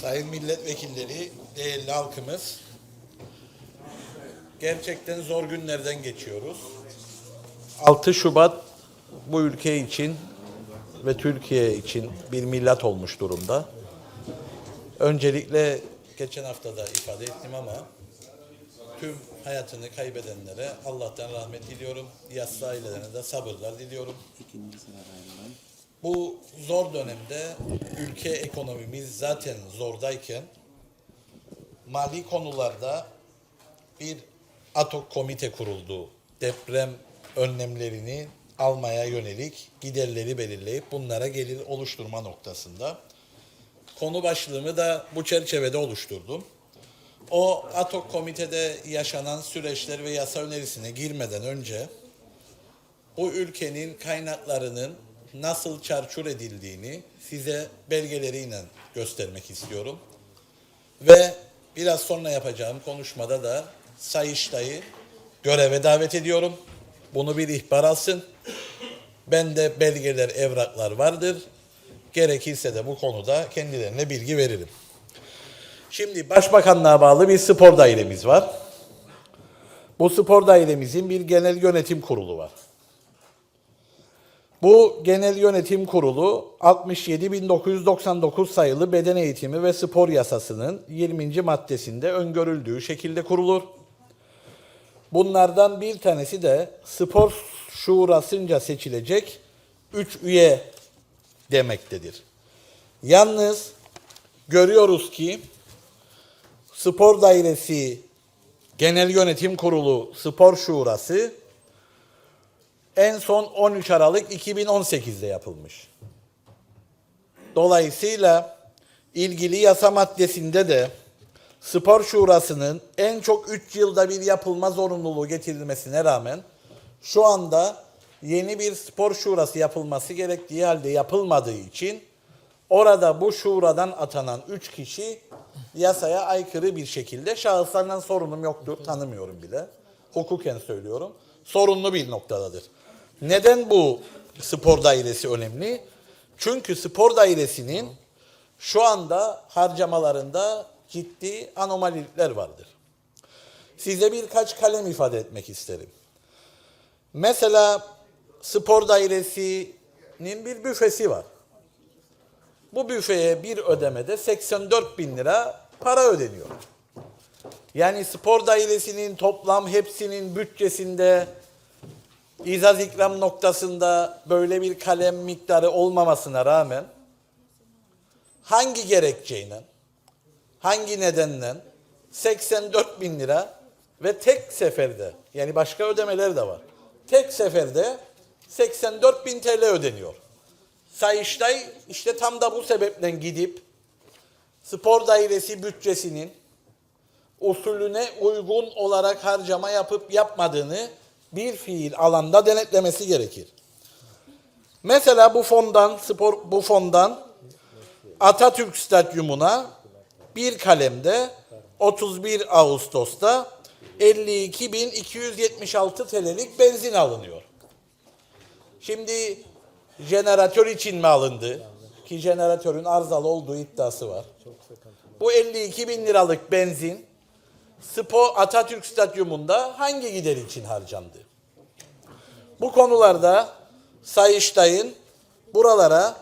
Sayın milletvekilleri, değerli halkımız, gerçekten zor günlerden geçiyoruz. 6 Şubat bu ülke için ve Türkiye için bir millat olmuş durumda. Öncelikle geçen hafta da ifade ettim ama tüm hayatını kaybedenlere Allah'tan rahmet diliyorum. Yassı ailelerine de sabırlar diliyorum. Bu zor dönemde ülke ekonomimiz zaten zordayken mali konularda bir atok komite kuruldu. Deprem önlemlerini almaya yönelik giderleri belirleyip bunlara gelir oluşturma noktasında. Konu başlığımı da bu çerçevede oluşturdum. O atok komitede yaşanan süreçler ve yasa önerisine girmeden önce bu ülkenin kaynaklarının nasıl çarçur edildiğini size belgeleriyle göstermek istiyorum. Ve biraz sonra yapacağım konuşmada da Sayıştay'ı göreve davet ediyorum. Bunu bir ihbar alsın. Bende belgeler, evraklar vardır. Gerekirse de bu konuda kendilerine bilgi veririm. Şimdi Başbakanlığa bağlı bir spor dairemiz var. Bu spor dairemizin bir genel yönetim kurulu var. Bu Genel Yönetim Kurulu 67.1999 sayılı beden eğitimi ve spor yasasının 20. maddesinde öngörüldüğü şekilde kurulur. Bunlardan bir tanesi de spor şurasınca seçilecek 3 üye demektedir. Yalnız görüyoruz ki spor dairesi genel yönetim kurulu spor şurası en son 13 Aralık 2018'de yapılmış. Dolayısıyla ilgili yasa maddesinde de spor şurasının en çok 3 yılda bir yapılma zorunluluğu getirilmesine rağmen şu anda yeni bir spor şurası yapılması gerektiği halde yapılmadığı için orada bu şuradan atanan 3 kişi yasaya aykırı bir şekilde şahıslardan sorunum yoktur, tanımıyorum bile. Hukuken söylüyorum. Sorunlu bir noktadadır. Neden bu spor dairesi önemli? Çünkü spor dairesinin şu anda harcamalarında ciddi anomalilikler vardır. Size birkaç kalem ifade etmek isterim. Mesela spor dairesinin bir büfesi var. Bu büfeye bir ödemede 84 bin lira para ödeniyor. Yani spor dairesinin toplam hepsinin bütçesinde İzaz ikram noktasında böyle bir kalem miktarı olmamasına rağmen hangi gerekçeyle, hangi nedenle 84 bin lira ve tek seferde yani başka ödemeler de var. Tek seferde 84 bin TL ödeniyor. Sayıştay işte tam da bu sebeple gidip spor dairesi bütçesinin usulüne uygun olarak harcama yapıp yapmadığını bir fiil alanda denetlemesi gerekir. Mesela bu fondan spor bu fondan Atatürk Stadyumuna bir kalemde 31 Ağustos'ta 52.276 TL'lik benzin alınıyor. Şimdi jeneratör için mi alındı? Ki jeneratörün arızalı olduğu iddiası var. Bu 52 bin liralık benzin Spor Atatürk Stadyumunda hangi gider için harcandı? Bu konularda Sayıştay'ın buralara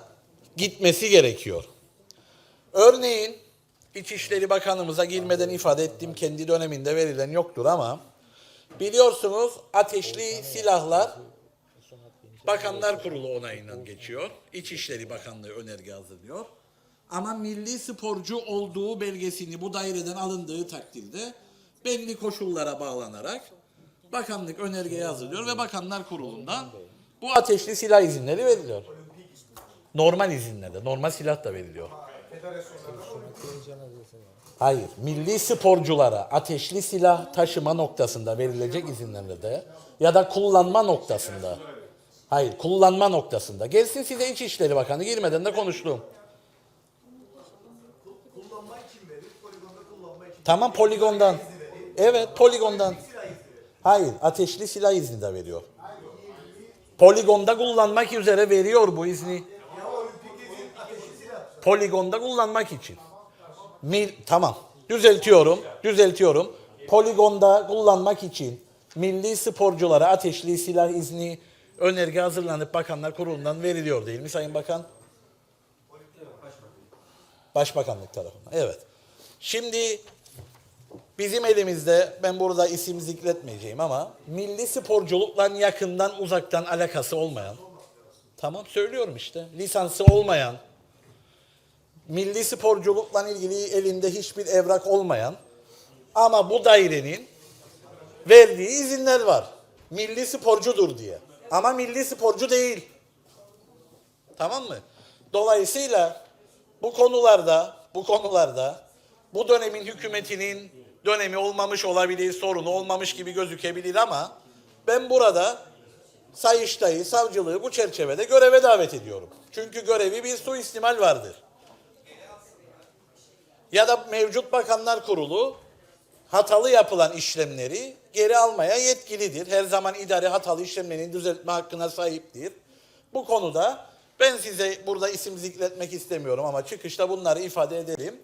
gitmesi gerekiyor. Örneğin İçişleri Bakanımıza girmeden ifade ettiğim kendi döneminde verilen yoktur ama biliyorsunuz ateşli silahlar Bakanlar Kurulu onayından geçiyor. İçişleri Bakanlığı önerge hazırlıyor. Ama milli sporcu olduğu belgesini bu daireden alındığı takdirde belli koşullara bağlanarak bakanlık önergeyi hazırlıyor ve bakanlar kurulundan bu ateşli silah izinleri veriliyor. Normal izinlerde, normal silah da veriliyor. Hayır, milli sporculara ateşli silah taşıma noktasında verilecek izinlerde de ya da kullanma noktasında. Hayır, kullanma noktasında. Gelsin size İçişleri Bakanı girmeden de konuştum. Tamam poligondan. Evet poligondan. Hayır ateşli silah izni de veriyor. Poligonda kullanmak üzere veriyor bu izni. Poligonda kullanmak için. Mil, tamam. Düzeltiyorum. Düzeltiyorum. Poligonda kullanmak için milli sporculara ateşli silah izni önerge hazırlanıp Bakanlar Kurulu'ndan veriliyor değil mi Sayın Bakan? Başbakanlık tarafından. Evet. Şimdi bizim elimizde ben burada isim zikretmeyeceğim ama milli sporculukla yakından uzaktan alakası olmayan tamam söylüyorum işte lisansı olmayan milli sporculukla ilgili elinde hiçbir evrak olmayan ama bu dairenin verdiği izinler var. Milli sporcudur diye. Ama milli sporcu değil. Tamam mı? Dolayısıyla bu konularda, bu konularda bu dönemin hükümetinin dönemi olmamış olabilir, sorunu olmamış gibi gözükebilir ama ben burada Sayıştay'ı, savcılığı bu çerçevede göreve davet ediyorum. Çünkü görevi bir suistimal vardır. Ya da mevcut bakanlar kurulu hatalı yapılan işlemleri geri almaya yetkilidir. Her zaman idare hatalı işlemlerini düzeltme hakkına sahiptir. Bu konuda ben size burada isim zikretmek istemiyorum ama çıkışta bunları ifade edelim.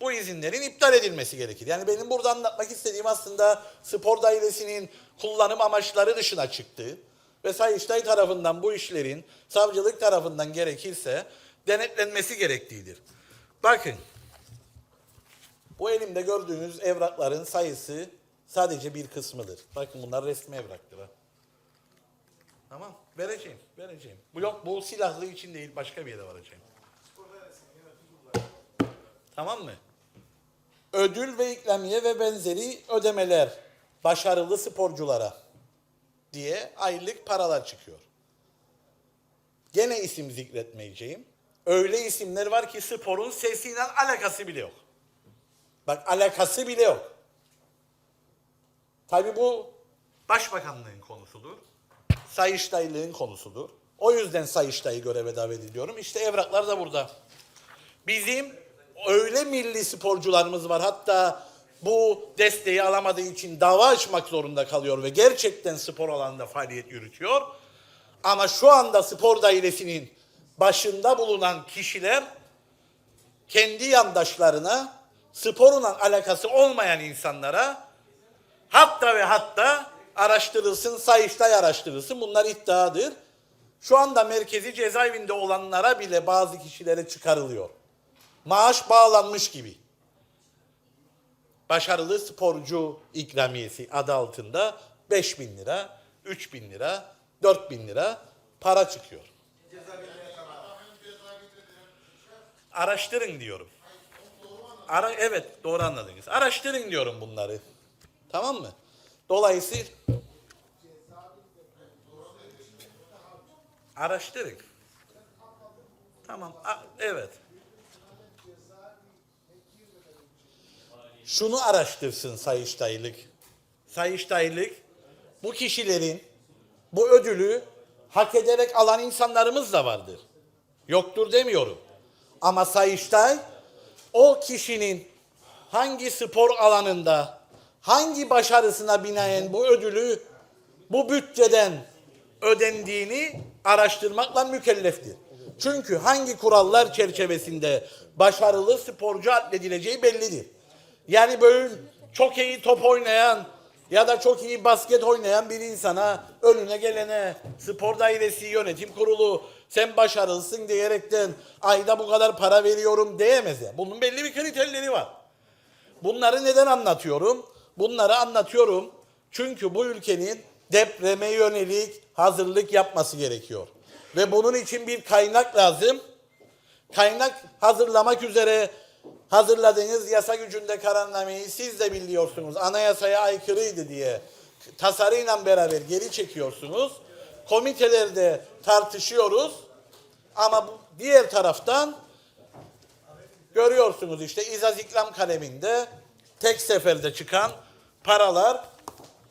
Bu izinlerin iptal edilmesi gerekir. Yani benim burada anlatmak istediğim aslında spor dairesinin kullanım amaçları dışına çıktı. Ve Sayıştay tarafından bu işlerin savcılık tarafından gerekirse denetlenmesi gerektiğidir. Bakın bu elimde gördüğünüz evrakların sayısı sadece bir kısmıdır. Bakın bunlar resmi evraktır ha. Tamam, vereceğim, vereceğim. Bu yok, bu silahlı için değil, başka bir yere varacağım. Tamam mı? Ödül ve ikramiye ve benzeri ödemeler başarılı sporculara diye aylık paralar çıkıyor. Gene isim zikretmeyeceğim. Öyle isimler var ki sporun sesiyle alakası bile yok. Bak alakası bile yok. Tabii bu başbakanlığın konusudur. Sayıştaylığın konusudur. O yüzden Sayıştay'ı göreve davet ediyorum. İşte evraklar da burada. Bizim öyle milli sporcularımız var. Hatta bu desteği alamadığı için dava açmak zorunda kalıyor ve gerçekten spor alanında faaliyet yürütüyor. Ama şu anda spor dairesinin başında bulunan kişiler kendi yandaşlarına sporunla alakası olmayan insanlara hatta ve hatta araştırılsın, Sayıştay araştırılsın bunlar iddiadır. Şu anda merkezi cezaevinde olanlara bile bazı kişilere çıkarılıyor. Maaş bağlanmış gibi. Başarılı sporcu ikramiyesi adı altında 5 bin lira, 3 bin lira, 4 bin lira para çıkıyor. Araştırın diyorum. Ara, evet doğru anladınız. Araştırın diyorum bunları. Tamam mı? Dolayısıyla araştırın. Tamam. a- evet. Şunu araştırsın Sayıştaylık. Sayıştaylık bu kişilerin bu ödülü hak ederek alan insanlarımız da vardır. Yoktur demiyorum. Ama Sayıştay o kişinin hangi spor alanında hangi başarısına binaen bu ödülü bu bütçeden ödendiğini araştırmakla mükelleftir. Çünkü hangi kurallar çerçevesinde başarılı sporcu addedileceği bellidir. Yani böyle çok iyi top oynayan ya da çok iyi basket oynayan bir insana önüne gelene spor dairesi yönetim kurulu sen başarılısın diyerekten ayda bu kadar para veriyorum diyemez ya. Bunun belli bir kriterleri var. Bunları neden anlatıyorum? Bunları anlatıyorum çünkü bu ülkenin depreme yönelik hazırlık yapması gerekiyor. Ve bunun için bir kaynak lazım. Kaynak hazırlamak üzere hazırladığınız yasa gücünde kararnameyi siz de biliyorsunuz. Anayasaya aykırıydı diye tasarıyla beraber geri çekiyorsunuz. Komitelerde tartışıyoruz. Ama diğer taraftan görüyorsunuz işte İzaz İkram kaleminde tek seferde çıkan paralar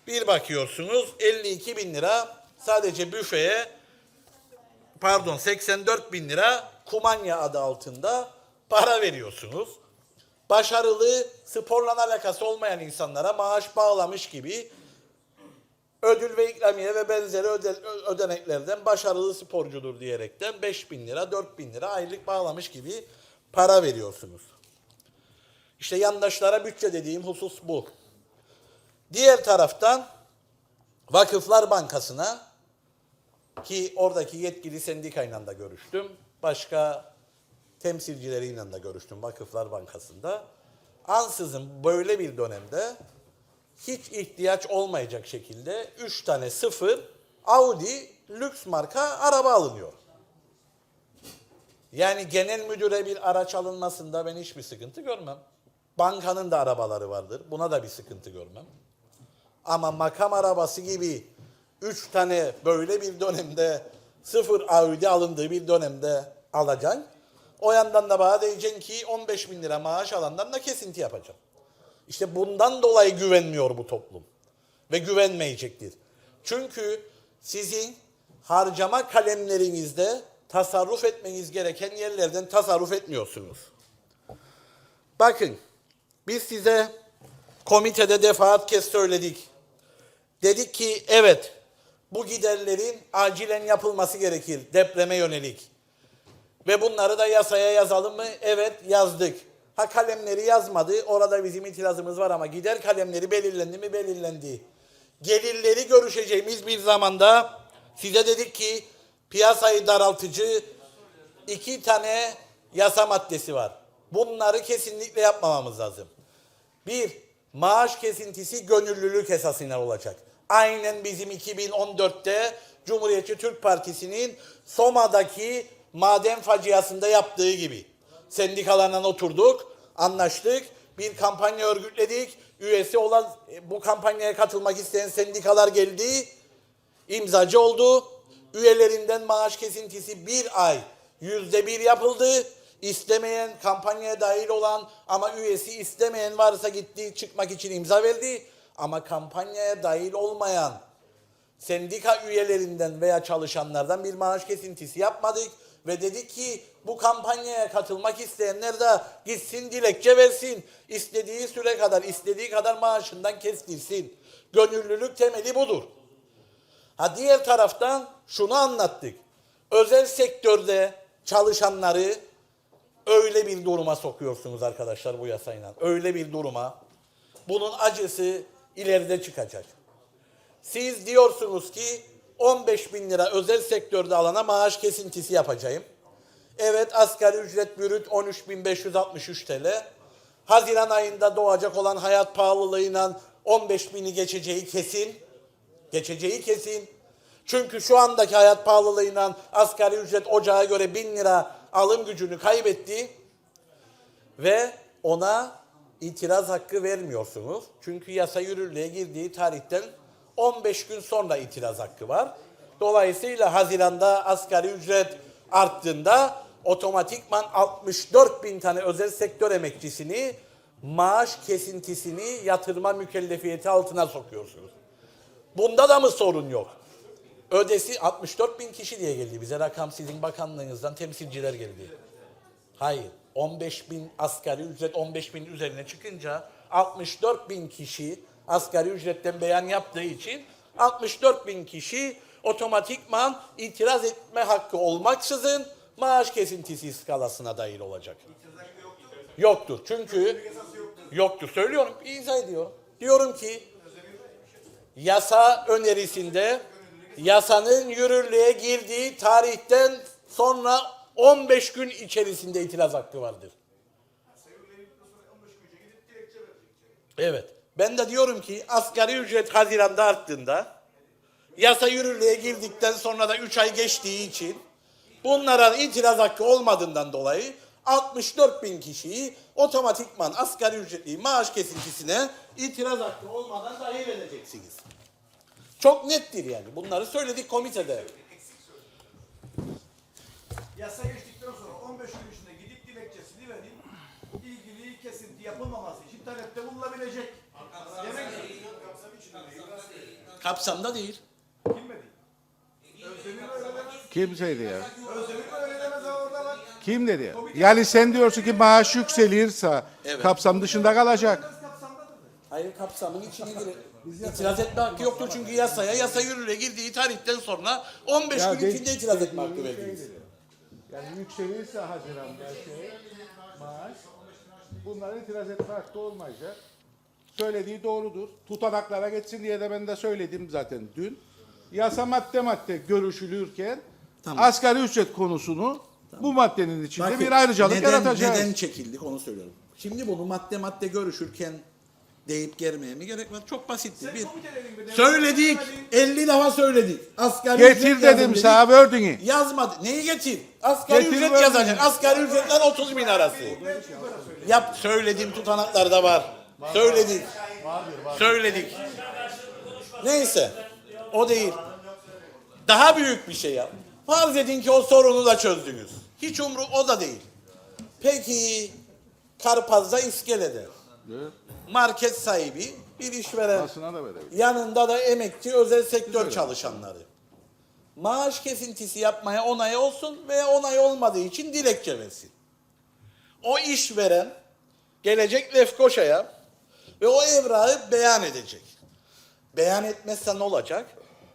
bir bakıyorsunuz 52 bin lira sadece büfeye pardon 84 bin lira kumanya adı altında para veriyorsunuz. Başarılı sporla alakası olmayan insanlara maaş bağlamış gibi ödül ve ikramiye ve benzeri öde, ödeneklerden başarılı sporcudur diyerekten 5 bin lira 4 bin lira aylık bağlamış gibi para veriyorsunuz. İşte yandaşlara bütçe dediğim husus bu. Diğer taraftan Vakıflar Bankası'na ki oradaki yetkili sendikayla da görüştüm. Başka temsilcileriyle de görüştüm Vakıflar Bankası'nda. Ansızın böyle bir dönemde hiç ihtiyaç olmayacak şekilde 3 tane sıfır Audi lüks marka araba alınıyor. Yani genel müdüre bir araç alınmasında ben hiçbir sıkıntı görmem. Bankanın da arabaları vardır. Buna da bir sıkıntı görmem. Ama makam arabası gibi 3 tane böyle bir dönemde sıfır Audi alındığı bir dönemde alacaksın. O yandan da bana diyeceksin ki 15 bin lira maaş alandan da kesinti yapacağım. İşte bundan dolayı güvenmiyor bu toplum. Ve güvenmeyecektir. Çünkü sizin harcama kalemlerinizde tasarruf etmeniz gereken yerlerden tasarruf etmiyorsunuz. Bakın biz size komitede defaat kez söyledik. Dedik ki evet bu giderlerin acilen yapılması gerekir depreme yönelik. Ve bunları da yasaya yazalım mı? Evet yazdık. Ha kalemleri yazmadı. Orada bizim itirazımız var ama gider kalemleri belirlendi mi? Belirlendi. Gelirleri görüşeceğimiz bir zamanda size dedik ki piyasayı daraltıcı iki tane yasa maddesi var. Bunları kesinlikle yapmamamız lazım. Bir, maaş kesintisi gönüllülük esasına olacak. Aynen bizim 2014'te Cumhuriyetçi Türk Partisi'nin Soma'daki maden faciasında yaptığı gibi. Sendikalarla oturduk, anlaştık, bir kampanya örgütledik. Üyesi olan e, bu kampanyaya katılmak isteyen sendikalar geldi, imzacı oldu. Üyelerinden maaş kesintisi bir ay yüzde bir yapıldı. İstemeyen kampanyaya dahil olan ama üyesi istemeyen varsa gitti çıkmak için imza verdi. Ama kampanyaya dahil olmayan sendika üyelerinden veya çalışanlardan bir maaş kesintisi yapmadık. Ve dedik ki bu kampanyaya katılmak isteyenler de gitsin dilekçe versin. İstediği süre kadar, istediği kadar maaşından kestirsin. Gönüllülük temeli budur. Ha diğer taraftan şunu anlattık. Özel sektörde çalışanları öyle bir duruma sokuyorsunuz arkadaşlar bu yasayla. Öyle bir duruma. Bunun acısı ileride çıkacak. Siz diyorsunuz ki 15 bin lira özel sektörde alana maaş kesintisi yapacağım. Evet asgari ücret bürüt 13.563 TL. Haziran ayında doğacak olan hayat pahalılığıyla 15 bini geçeceği kesin. Geçeceği kesin. Çünkü şu andaki hayat pahalılığıyla asgari ücret ocağa göre 1000 lira alım gücünü kaybetti. Ve ona itiraz hakkı vermiyorsunuz. Çünkü yasa yürürlüğe girdiği tarihten 15 gün sonra itiraz hakkı var. Dolayısıyla Haziran'da asgari ücret arttığında otomatikman 64 bin tane özel sektör emekçisini maaş kesintisini yatırma mükellefiyeti altına sokuyorsunuz. Bunda da mı sorun yok? Ödesi 64 bin kişi diye geldi. Bize rakam sizin bakanlığınızdan temsilciler geldi. Hayır. 15 bin asgari ücret 15 bin üzerine çıkınca 64 bin kişi asgari ücretten beyan yaptığı için 64 bin kişi otomatikman itiraz etme hakkı olmaksızın maaş kesintisi skalasına dahil olacak. Yoktur. Çünkü yoktur. Söylüyorum, izah ediyorum. Diyorum ki yasa önerisinde yasanın yürürlüğe girdiği tarihten sonra 15 gün içerisinde itiraz hakkı vardır. Evet. Ben de diyorum ki asgari ücret Haziran'da arttığında yasa yürürlüğe girdikten sonra da 3 ay geçtiği için bunlara itiraz hakkı olmadığından dolayı 64 bin kişiyi otomatikman asgari ücretli maaş kesintisine itiraz hakkı olmadan dahil edeceksiniz. Çok nettir yani. Bunları söyledik komitede. Yasa geçtikten sonra 15 gün içinde gidip dilekçesini vereyim. ilgili kesinti yapılmaması için talepte bulunabilecek. Kapsamda değil. kim değil? Kimseydi ya. Kim dedi? Yani sen diyorsun ki maaş yükselirse Evet. kapsam dışında kalacak. Hayır kapsamın içine girer. İtiraz etme hakkı yoktur çünkü yasaya yasa yürürlüğe girdiği tarihten sonra 15 Ya gün de- içinde itiraz etme hakkı verdiniz. Yani yükselirse Haziran'da şey maaş Bunların itiraz etme hakkı olmayacak. Söylediği doğrudur. Tutanaklara geçsin diye de ben de söyledim zaten dün. Yasa madde madde görüşülürken Tamam. asgari ücret konusunu bu maddenin içinde Bakın, bir ayrıcalık neden, yaratacağız. Neden çekildik onu söylüyorum. Şimdi bunu madde madde görüşürken deyip germeye mi gerek var? Çok basitti. Bir, söyledik. 50 defa söyledik. Asgari Getir ücret yazın dedim dedik. sana wording'i. Yazmadı. Neyi getir? Asgari Getir ücret yazacak. Asgari ücretten 30 bin arası. Yap söylediğim tutanaklarda var. Söyledik. Söyledik. Neyse. O değil. Daha büyük bir şey yap. Farz edin ki o sorunu da çözdünüz. Hiç umru o da değil. Peki Karpaz'da iskelede market sahibi bir işveren yanında da emekçi özel sektör çalışanları. Maaş kesintisi yapmaya onay olsun veya onay olmadığı için dilekçe versin. O işveren gelecek Lefkoşa'ya ve o evrağı beyan edecek. Beyan etmezse ne olacak?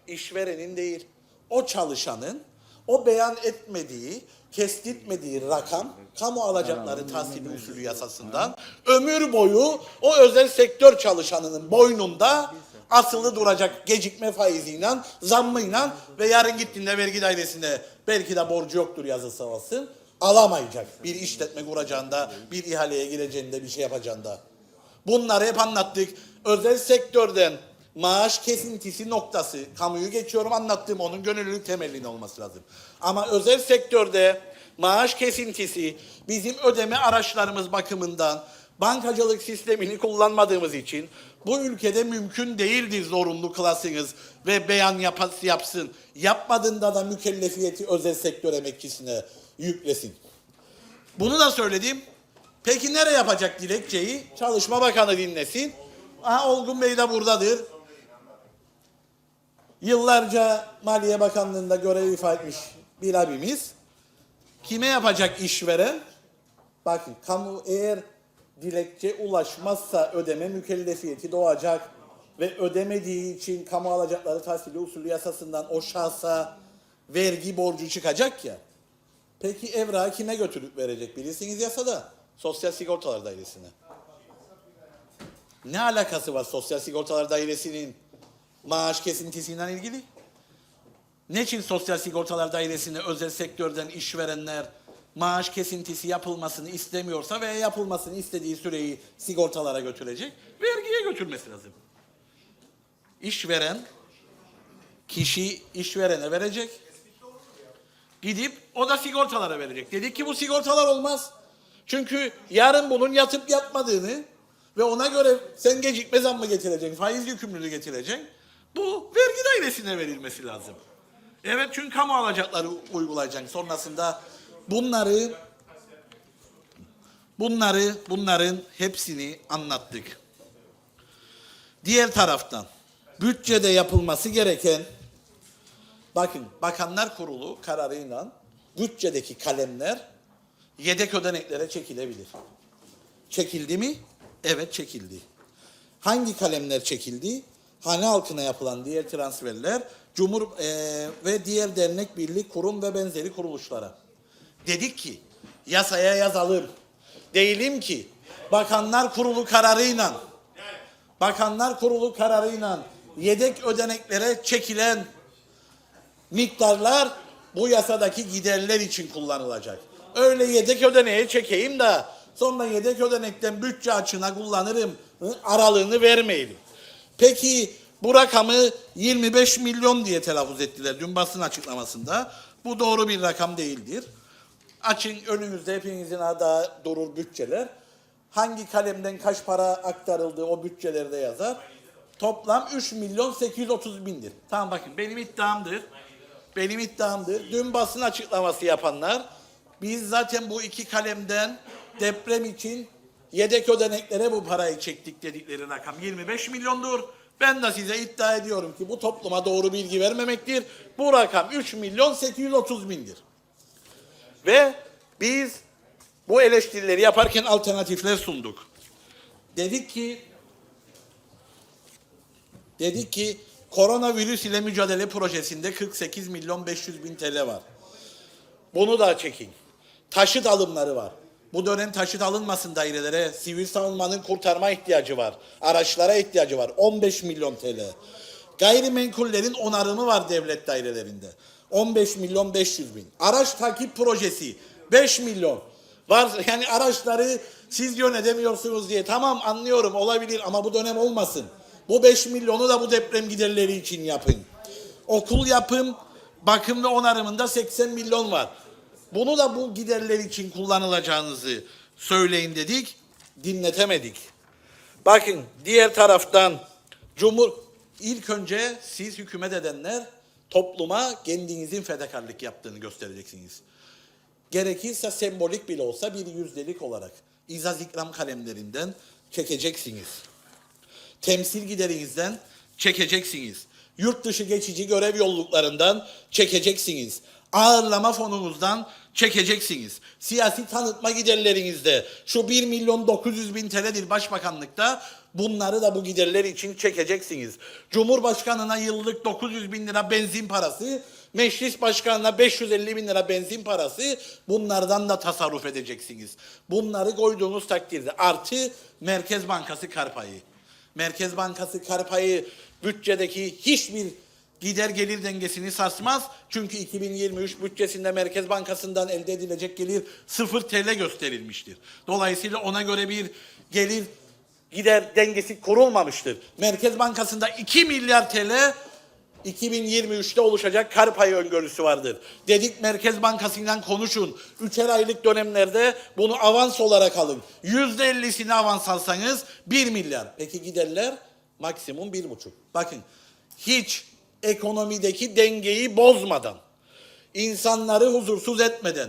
İşverenin değil, o çalışanın o beyan etmediği, kestirtmediği rakam kamu alacakları tahsili usulü yasasından ömür boyu o özel sektör çalışanının boynunda asılı duracak gecikme faiziyle, zammıyla ve yarın gittiğinde vergi dairesinde belki de borcu yoktur yazısı olsun alamayacak. Bir işletme kuracağında, bir ihaleye gireceğinde, bir şey yapacağında. Bunları hep anlattık. Özel sektörden maaş kesintisi noktası, kamuyu geçiyorum anlattığım onun gönüllülük temelinin olması lazım. Ama özel sektörde maaş kesintisi bizim ödeme araçlarımız bakımından bankacılık sistemini kullanmadığımız için bu ülkede mümkün değildir zorunlu kılasınız ve beyan yapası yapsın. Yapmadığında da mükellefiyeti özel sektör emekçisine yüklesin. Bunu da söyledim. Peki nereye yapacak dilekçeyi? Çalışma Bakanı dinlesin. Aha Olgun Bey de buradadır. Yıllarca Maliye Bakanlığı'nda görev ifa etmiş bir abimiz. Kime yapacak işveren? Bakın kamu eğer dilekçe ulaşmazsa ödeme mükellefiyeti doğacak ve ödemediği için kamu alacakları tahsili usulü yasasından o şahsa vergi borcu çıkacak ya. Peki evrağı kime götürüp verecek? Bilirsiniz yasada. Sosyal Sigortalar Dairesi'ne. Ne alakası var Sosyal Sigortalar Dairesi'nin maaş kesintisiyle ilgili? Ne için Sosyal Sigortalar Dairesi'ne özel sektörden işverenler maaş kesintisi yapılmasını istemiyorsa veya yapılmasını istediği süreyi sigortalara götürecek? Vergiye götürmesi lazım. İşveren kişi işverene verecek. Gidip o da sigortalara verecek. Dedik ki bu sigortalar olmaz. Çünkü yarın bunun yatıp yatmadığını ve ona göre sen gecikme zammı getireceksin, faiz yükümlülüğü getireceksin. Bu vergi dairesine verilmesi lazım. Evet çünkü kamu alacakları uygulayacaksın. Sonrasında bunları bunları bunların hepsini anlattık. Diğer taraftan bütçede yapılması gereken Bakın Bakanlar Kurulu kararıyla bütçedeki kalemler yedek ödeneklere çekilebilir. Çekildi mi? Evet çekildi. Hangi kalemler çekildi? Hane halkına yapılan diğer transferler, Cumhur eee, ve diğer dernek, birlik, kurum ve benzeri kuruluşlara. Dedik ki yasaya yazalım. Değilim ki Bakanlar Kurulu kararıyla Bakanlar Kurulu kararıyla yedek ödeneklere çekilen miktarlar bu yasadaki giderler için kullanılacak. Öyle yedek ödeneğe çekeyim de sonra yedek ödenekten bütçe açığına kullanırım aralığını vermeyelim. Peki bu rakamı 25 milyon diye telaffuz ettiler dün basın açıklamasında. Bu doğru bir rakam değildir. Açın önünüzde hepinizin adı durur bütçeler. Hangi kalemden kaç para aktarıldığı o bütçelerde yazar. Toplam 3 milyon 830 bindir. Tamam bakın benim iddiamdır. Benim iddiamdır. Dün basın açıklaması yapanlar biz zaten bu iki kalemden deprem için yedek ödeneklere bu parayı çektik dedikleri rakam 25 milyondur. Ben de size iddia ediyorum ki bu topluma doğru bilgi vermemektir. Bu rakam 3 milyon 830 bindir. Ve biz bu eleştirileri yaparken alternatifler sunduk. Dedik ki dedik ki koronavirüs ile mücadele projesinde 48 milyon 500 bin TL var. Bunu da çekin. Taşıt alımları var. Bu dönem taşıt alınmasın dairelere. Sivil savunmanın kurtarma ihtiyacı var. Araçlara ihtiyacı var. 15 milyon TL. Gayrimenkullerin onarımı var devlet dairelerinde. 15 milyon 500 bin. Araç takip projesi 5 milyon. Var yani araçları siz yönetemiyorsunuz diye. Tamam anlıyorum olabilir ama bu dönem olmasın. Bu 5 milyonu da bu deprem giderleri için yapın. Okul yapım, bakım ve onarımında 80 milyon var. Bunu da bu giderler için kullanılacağınızı söyleyin dedik, dinletemedik. Bakın diğer taraftan Cumhur ilk önce siz hükümet edenler topluma kendinizin fedakarlık yaptığını göstereceksiniz. Gerekirse sembolik bile olsa bir yüzdelik olarak izaz ikram kalemlerinden çekeceksiniz. Temsil giderinizden çekeceksiniz. Yurt dışı geçici görev yolluklarından çekeceksiniz. Ağırlama fonunuzdan çekeceksiniz. Siyasi tanıtma giderlerinizde şu 1 milyon 900 bin TL'dir başbakanlıkta bunları da bu giderler için çekeceksiniz. Cumhurbaşkanına yıllık 900 bin lira benzin parası, meclis başkanına 550 bin lira benzin parası bunlardan da tasarruf edeceksiniz. Bunları koyduğunuz takdirde artı Merkez Bankası kar payı. Merkez Bankası kar payı bütçedeki hiçbir gider gelir dengesini sarsmaz. Çünkü 2023 bütçesinde Merkez Bankası'ndan elde edilecek gelir 0 TL gösterilmiştir. Dolayısıyla ona göre bir gelir gider dengesi kurulmamıştır. Merkez Bankası'nda 2 milyar TL 2023'te oluşacak kar payı öngörüsü vardır. Dedik Merkez Bankası'yla konuşun. Üçer aylık dönemlerde bunu avans olarak alın. %50'sini avans alsanız 1 milyar. Peki giderler maksimum 1,5. Bakın hiç ekonomideki dengeyi bozmadan, insanları huzursuz etmeden,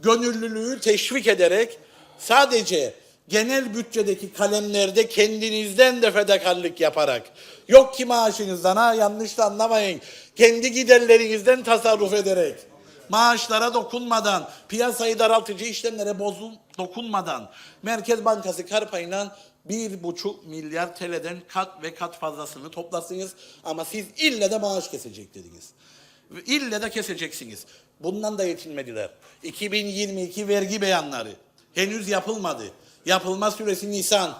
gönüllülüğü teşvik ederek sadece genel bütçedeki kalemlerde kendinizden de fedakarlık yaparak, yok ki maaşınızdan ha yanlış da anlamayın, kendi giderlerinizden tasarruf ederek, maaşlara dokunmadan, piyasayı daraltıcı işlemlere bozul dokunmadan, Merkez Bankası kar payından bir buçuk milyar TL'den kat ve kat fazlasını toplarsınız ama siz ille de maaş kesecek dediniz. İlle de keseceksiniz. Bundan da yetinmediler. 2022 vergi beyanları henüz yapılmadı. Yapılma süresi Nisan.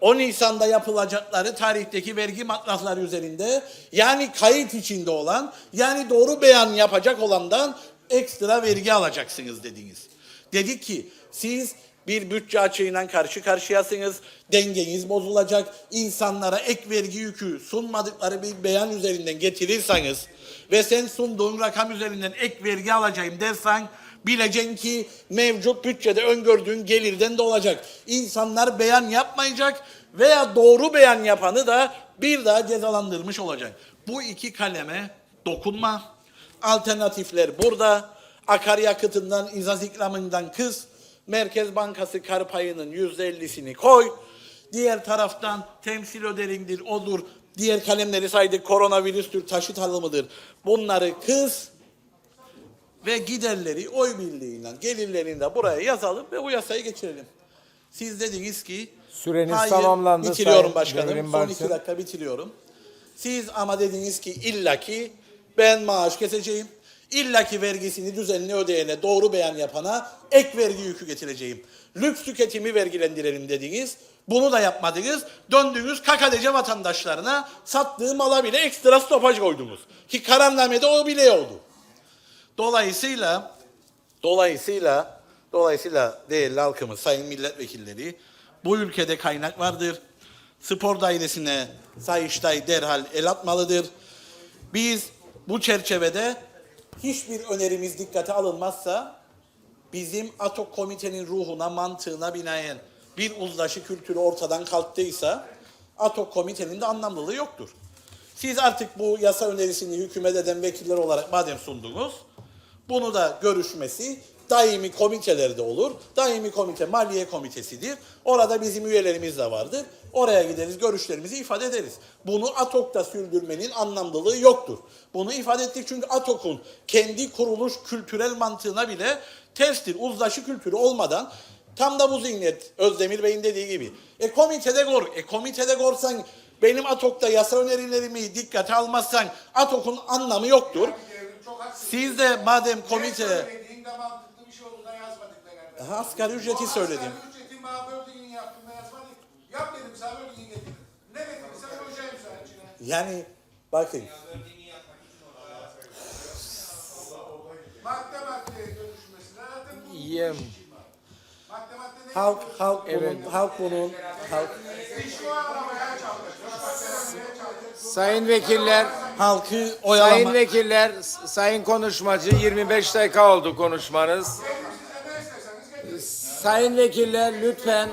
O Nisan'da yapılacakları tarihteki vergi matrahları üzerinde yani kayıt içinde olan yani doğru beyan yapacak olandan ekstra vergi alacaksınız dediniz. Dedik ki siz bir bütçe açığıyla karşı karşıyasınız. Dengeniz bozulacak. İnsanlara ek vergi yükü sunmadıkları bir beyan üzerinden getirirseniz ve sen sunduğun rakam üzerinden ek vergi alacağım dersen bileceksin ki mevcut bütçede öngördüğün gelirden de olacak. İnsanlar beyan yapmayacak veya doğru beyan yapanı da bir daha cezalandırmış olacak. Bu iki kaleme dokunma. Alternatifler burada. Akaryakıtından, izaz ikramından kız. Merkez Bankası kar payının yüzde ellisini koy. Diğer taraftan temsil öderindir, odur. Diğer kalemleri saydık, koronavirüstür, taşıt alımıdır. Bunları kız ve giderleri oy birliğiyle, gelirlerini de buraya yazalım ve bu yasayı geçirelim. Siz dediniz ki Süreniz tamamlandı Bitiriyorum Sayın başkanım. Devrim Son iki dakika bitiriyorum. Siz ama dediniz ki illaki ben maaş keseceğim. İllaki vergisini düzenli ödeyene, doğru beyan yapana ek vergi yükü getireceğim. Lüks tüketimi vergilendirelim dediniz. Bunu da yapmadınız. Döndünüz kakadece vatandaşlarına sattığı mala bile ekstra stopaj koydunuz. Ki kararnamede o bile oldu. Dolayısıyla dolayısıyla dolayısıyla değerli halkımız, sayın milletvekilleri bu ülkede kaynak vardır. Spor dairesine Sayıştay derhal el atmalıdır. Biz bu çerçevede hiçbir önerimiz dikkate alınmazsa bizim ATOK komitenin ruhuna, mantığına binaen bir uzlaşı kültürü ortadan kalktıysa ATOK komitenin de anlamlılığı yoktur. Siz artık bu yasa önerisini hükümet eden vekiller olarak madem sundunuz, bunu da görüşmesi daimi komitelerde olur. Daimi komite Maliye Komitesi'dir. Orada bizim üyelerimiz de vardır. Oraya gideriz, görüşlerimizi ifade ederiz. Bunu ATOK'ta sürdürmenin anlamlılığı yoktur. Bunu ifade ettik çünkü ATOK'un kendi kuruluş kültürel mantığına bile terstir. Uzlaşı kültürü olmadan tam da bu zihniyet Özdemir Bey'in dediği gibi. E komitede gor. E komitede gorsan benim ATOK'ta yasa önerilerimi dikkate almazsan ATOK'un anlamı yoktur. Siz de madem komite şey Asgari ücreti söyledim. Ücretin bana böldüğünü yaptım ben yazmadım. Yap dedim sana böldüğünü getir. Ne getirirsen koyacağım sana içine. Yani bakın Madde madde görüşmesi. Zaten bu Yem. madde madde ne? halk halk bunun halk bunun halk. Madde çalışıyor. Sayın vekiller, halkı sayın oyalama vekiller, sayın konuşmacı 25 dakika oldu konuşmanız. Sayın vekiller lütfen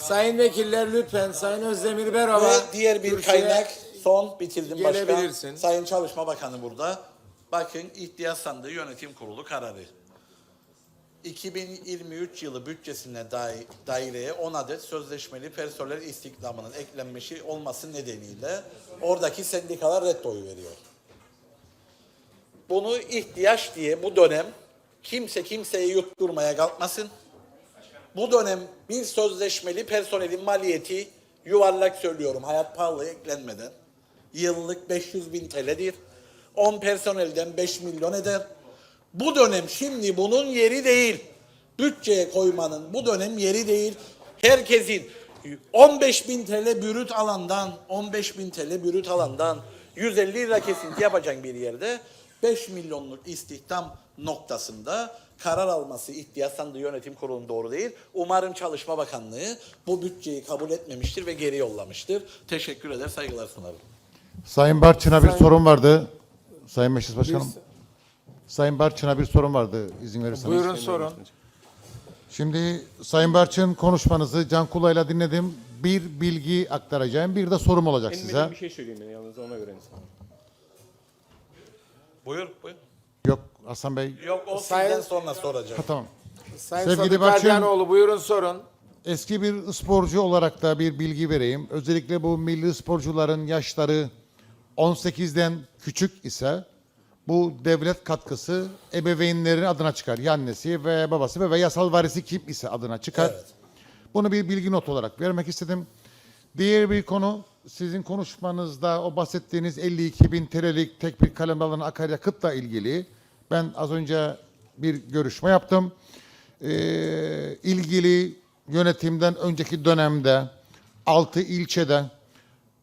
Sayın vekiller lütfen Sayın Özdemir Berova ve diğer bir kaynak son bitirdim başkan. Sayın Çalışma Bakanı burada. Bakın ihtiyaç sandığı yönetim kurulu kararı. 2023 yılı bütçesine dair, daireye 10 adet sözleşmeli personel istihdamının eklenmesi olması nedeniyle oradaki sendikalar red oyu veriyor. Bunu ihtiyaç diye bu dönem kimse kimseyi yutturmaya kalkmasın. Bu dönem bir sözleşmeli personelin maliyeti yuvarlak söylüyorum hayat pahalı eklenmeden yıllık 500 bin TL'dir. 10 personelden 5 milyon eder. Bu dönem şimdi bunun yeri değil. Bütçeye koymanın bu dönem yeri değil. Herkesin 15 bin TL bürüt alandan 15 bin TL bürüt alandan 150 lira kesinti yapacak bir yerde 5 milyonluk istihdam noktasında karar alması ihtiyaç sandığı yönetim kurulunun doğru değil. Umarım Çalışma Bakanlığı bu bütçeyi kabul etmemiştir ve geri yollamıştır. Teşekkür eder, saygılar sunarım. Sayın Barçın'a bir sorun vardı. Sayın Meclis Başkanım. Sayın Barçın'a bir sorun vardı izin verirseniz. Buyurun sorun. Şimdi Sayın Barçın konuşmanızı Can Kula'yla dinledim. Bir bilgi aktaracağım. Bir de sorum olacak size. Bilmediğim bir şey söyleyeyim yalnız ona göre. Buyur, buyur. Yok Hasan Bey. Yok o Sayın- sizden sonra soracak. Ha, tamam. Sayın Sevgili Sadık Ardiyanoğlu buyurun sorun. Eski bir sporcu olarak da bir bilgi vereyim. Özellikle bu milli sporcuların yaşları 18'den küçük ise bu devlet katkısı ebeveynlerin adına çıkar. Ya annesi ve babası ve yasal varisi kim ise adına çıkar. Evet. Bunu bir bilgi not olarak vermek istedim. Diğer bir konu sizin konuşmanızda o bahsettiğiniz 52 bin TL'lik tek bir kalem alan akaryakıtla ilgili ben az önce bir görüşme yaptım. Ee, ilgili yönetimden önceki dönemde 6 ilçede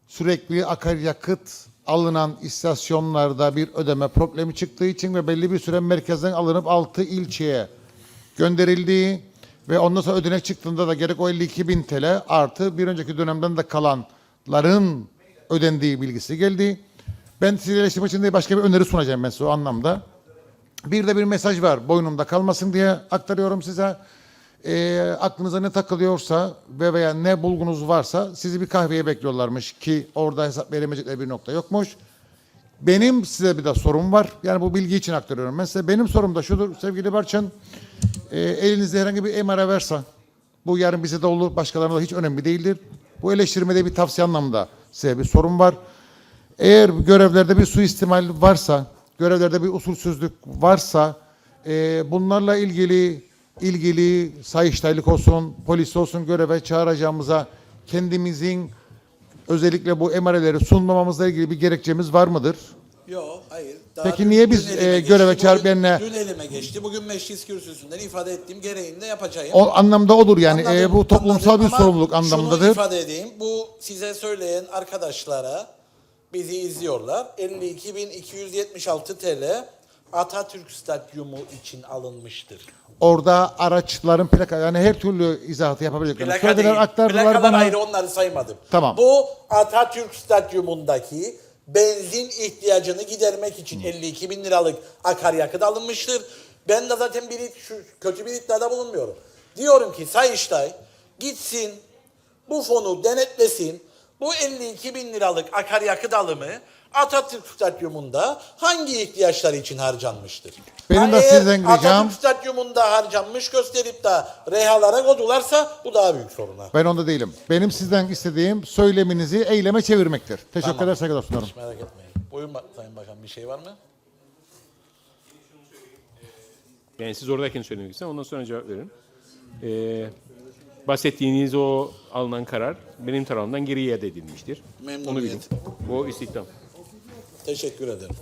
sürekli akaryakıt alınan istasyonlarda bir ödeme problemi çıktığı için ve belli bir süre merkezden alınıp 6 ilçeye gönderildiği ve ondan sonra ödenek çıktığında da gerek o 52 bin TL artı bir önceki dönemden de kalanların ödendiği bilgisi geldi. Ben size eleştirmek için de başka bir öneri sunacağım ben size o anlamda. Bir de bir mesaj var boynumda kalmasın diye aktarıyorum size. Ee, aklınıza ne takılıyorsa ve veya ne bulgunuz varsa sizi bir kahveye bekliyorlarmış ki orada hesap veremeyecekleri bir nokta yokmuş. Benim size bir de sorum var. Yani bu bilgi için aktarıyorum. Ben size benim sorum da şudur sevgili Barçın. E, elinizde herhangi bir emara varsa bu yarın bize de olur başkalarına da hiç önemli değildir. Bu eleştirmede bir tavsiye anlamında size bir sorum var. Eğer görevlerde bir suistimal varsa, görevlerde bir usulsüzlük varsa e, bunlarla ilgili ilgili sayıştaylık olsun, polis olsun göreve çağıracağımıza kendimizin özellikle bu emareleri sunmamamızla ilgili bir gerekçemiz var mıdır? Yok, hayır. Peki niye biz, elime e, geçti, göreve bugün- çağırıp benimle- Dün elime geçti. Bugün meclis kürsüsünden ifade ettiğim gereğini de yapacağım. O anlamda olur yani Anladım, e, bu toplumsal anladım bir ama sorumluluk Şunu anlamındadır. ifade edeyim. Bu size söyleyen arkadaşlara bizi izliyorlar. 52.276 TL Atatürk Stadyumu için alınmıştır. Orada araçların plaka yani her türlü izahatı yapabileceklerini Plaka söylediler, değil. aktardılar Plakalar bana. ayrı onları saymadım. Tamam. Bu Atatürk Stadyumundaki benzin ihtiyacını gidermek için 52 bin liralık akaryakıt alınmıştır. Ben de zaten bir, şu, kötü bir iddiada bulunmuyorum. Diyorum ki Sayıştay gitsin bu fonu denetlesin. Bu 52 bin liralık akaryakıt alımı Atatürk Stadyumunda hangi ihtiyaçlar için harcanmıştır? Benim de sizden ricam- Atatürk Stadyumunda harcanmış gösterip de rehalara kodularsa bu daha büyük sorunlar. Ben onda değilim. Benim sizden istediğim söyleminizi eyleme çevirmektir. Teşekkür Tamam. eder saygılar sunarım. Merak etmeyin. Buyurun Sayın Bakan bir şey var mı? Yani siz oradayken söylemek istedim. Ondan sonra cevap verin. Ee, bahsettiğiniz o alınan karar benim tarafımdan geri iade edilmiştir. Onu bilin. Memnuniyet. Bu istihdam. Teşekkür ederim.